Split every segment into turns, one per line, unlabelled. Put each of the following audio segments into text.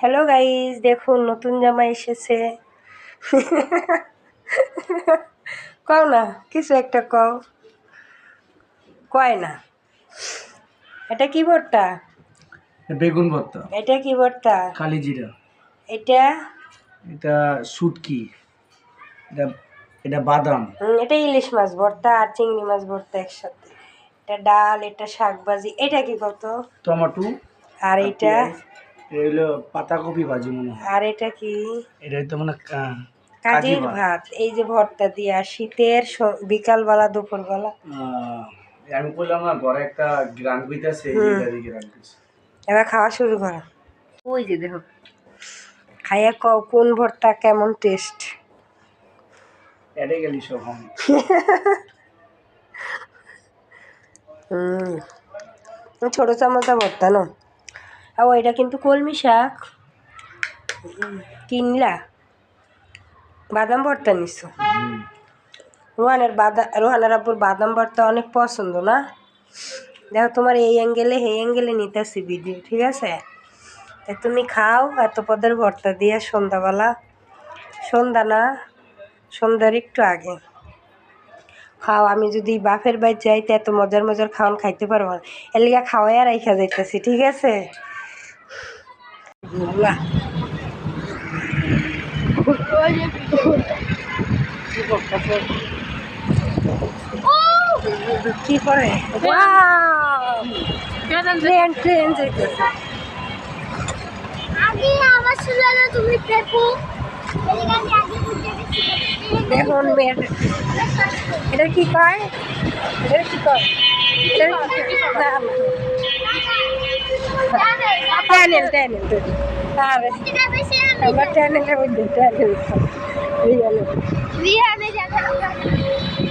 Hello guys দেখুন নতুন জামা এসেছে। কও না কিছু একটা কও। কয় না। এটা কি ভর্তা?
বেগুন ভর্তা।
এটা কি ভর্তা?
কালি জিরা।
এটা?
এটা শুটকি। এটা এটা বাদাম।
এটা ইলিশ মাছ ভর্তা আর চিংড়ি মাছ ভর্তা একসাথে। এটা ডাল এটা শাক ভাজি এটা কি কত?
টমেটো
আর এটা?
এটা হলো পাতাকপি ভাজি মনে হয়।
আর এটা কি?
এটা হয়তো মানে কা-
কাজের
ভাত।
এই যে ভর্তা দিয়া শীতের বিকালবেলা দুপুরবেলা।
আমি বললাম না ঘরে একটা কইছে
এবার খাওয়া শুরু করো। ওই যে দেখো। খাইয়া কও কোন ভর্তা কেমন টেস্ট
এটাই গেলি সব আমি
ছোটো চামচা ভর্তা না? আর এটা কিন্তু কলমি শাক। কিনলা? বাদাম ভর্তা
হুম।
রোহানের বাদা রোহানের আব্বুর বাদাম ভর্তা অনেক পছন্দ না? দেখো তোমার এই অ্যাঙ্গেলে এই অ্যাঙ্গেলে নিতেছি ভিডিও ঠিক আছে? তা তুমি খাও, এত পদের ভর্তা দিয়ে সন্ধ্যাবেলা। সন্ধ্যা না, সন্ধ্যার একটু আগে। খাও, আমি যদি বাপের বাড়ি যাই, তো এত মজার মজার খাওয়ান খাইতে পারব না। এর খাওয়াই আর রাইখা যাইতেছি, ঠিক আছে? ঘুমলা। কি করে? ট্রেন ট্রেন যাইতেছে।
আগে আবার তুমি
দেখুন মেয়ের এটা কি কয়? এটা কি কয়? এটা কি কয়? না, না। ট্যানেল ট্যানেল আর আমরা ট্যানেলের মধ্যে ট্যানেল রিয়ালে
বিহানে যাবে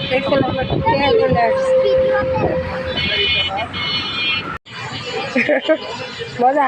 দেখুন আমরা ট্যানেলে আসছি মজা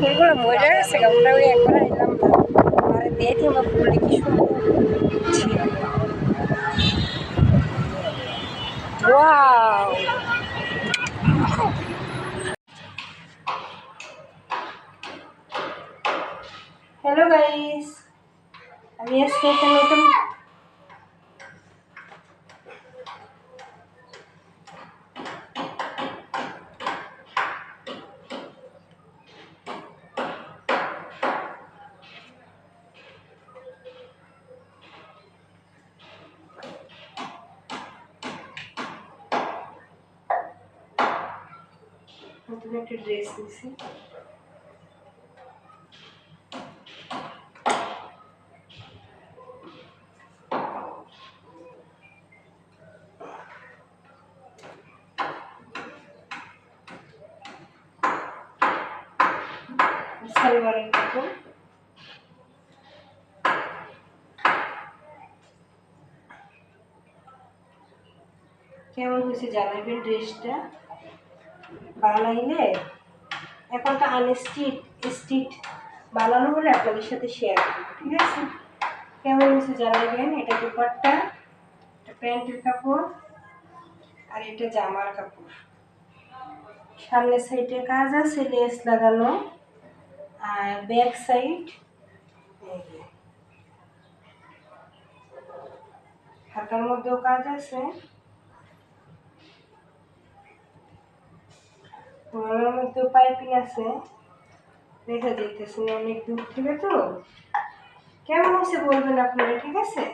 ফুলগুলো মজা গেছে আমরা ওই একবার এলাম না আর আমার ফুলটা কি সুন্দর ছিল ওয়াও হ্যালো গাইস আমি আজকে একটা নতুন নতুন একটা ড্রেস নিয়েছি সালোয়ারের কাপড় কেমন হয়েছে জানাবেন ড্রেসটা বানাইলে এখন তো আনস্টিট স্টিট বানানো হলে আপনাদের সাথে শেয়ার করব, ঠিক আছে? কেমন হয়েছে জানাবেন? এটা দুপাট্টা, এটা প্যান্টের কাপড় আর এটা জামার কাপড়। সামনের সাইডে কাজ আছে লেস লাগানো। আর ব্যাক সাইড হাতার মধ্যেও কাজ আছে। ওনার মধ্যেও পাইপিং আছে। দেখা যাইতেছে অনেক দূর থেকে তো। কেমন হয়েছে বলবেন আপনারা, ঠিক আছে?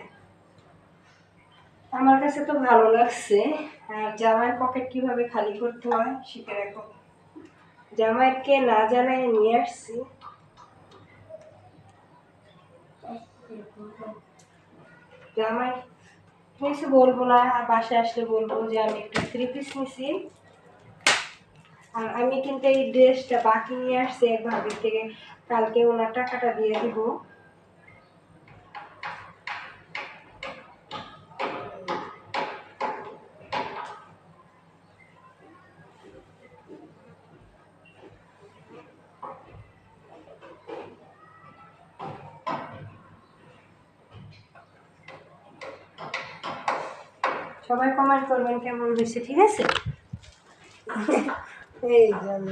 আমার কাছে তো ভালো লাগছে। আর জামাইয়ের পকেট কীভাবে খালি করতে হয় শিখে রাখো জামাইকে না জানাই নিয়ে আসছি। জামাই কিছু বলব না বাসায় আসলে বলব যে আমি একটা থ্রি পিস নিছি। আর আমি কিন্তু এই ড্রেসটা বাকি নিয়ে আসছি এক ভাবির থেকে। কালকে ওনার টাকাটা দিয়ে দিব। সবাই কমেন্ট করবেন কেমন হয়েছে, ঠিক আছে? এই জন্য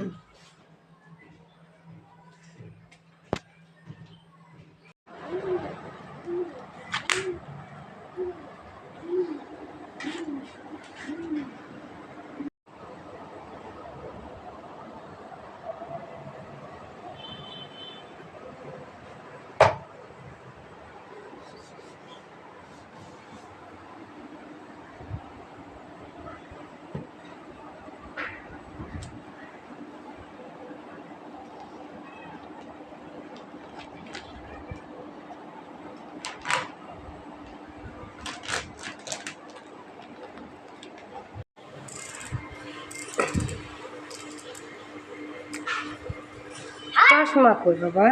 চশমা কই বাবা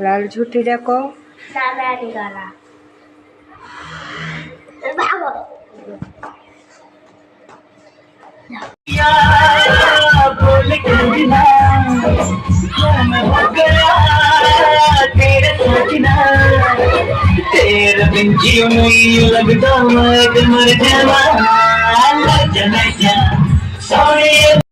লাল ঝুটি দেখো
দাদা গলা বাবা
तेरा बिन जियो नहीं लगता मैं कि मर जावा लग जा लग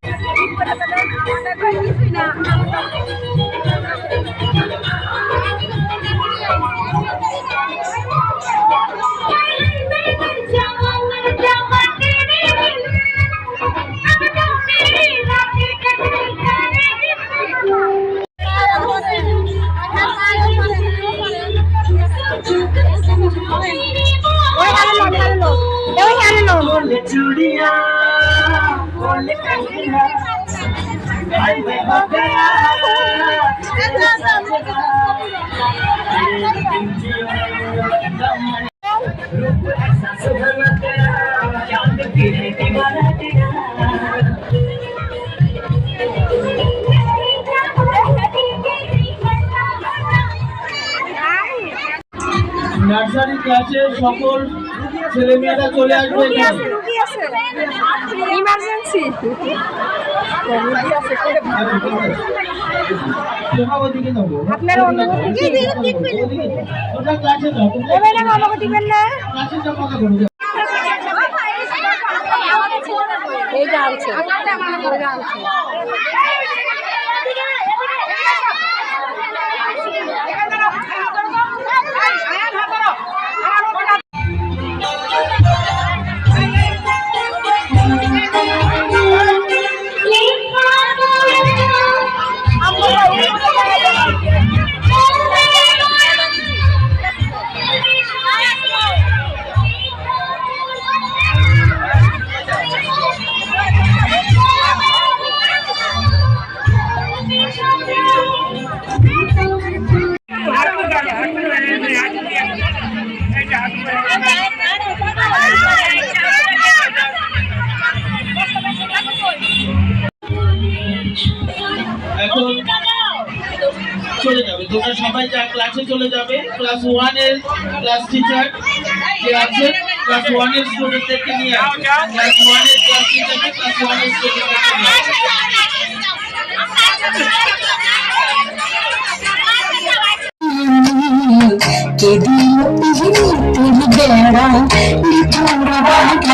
নার্সারি ক্লাসে সকল ছেলেমেয়েরা চলে আসবে তোমরা ওদিকে যাব। ওদিকে। তোমরা ক্লাসে যাও, ক্লাসে চলে যাবে ক্লাস ওয়ানের ক্লাস টিচার যে আছে ক্লাস ওয়ানের স্টুডেন্টদেরকে নিয়ে ক্লাস ওয়ানের ক্লাস টিচারকে ক্লাস ওয়ানের স্টুডেন্টদেরকে নিয়ে
কেদিন
তুমি বেড়া লিখো রাগা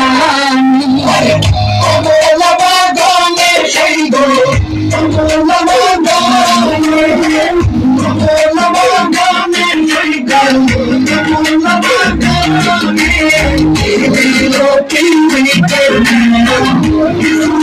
you.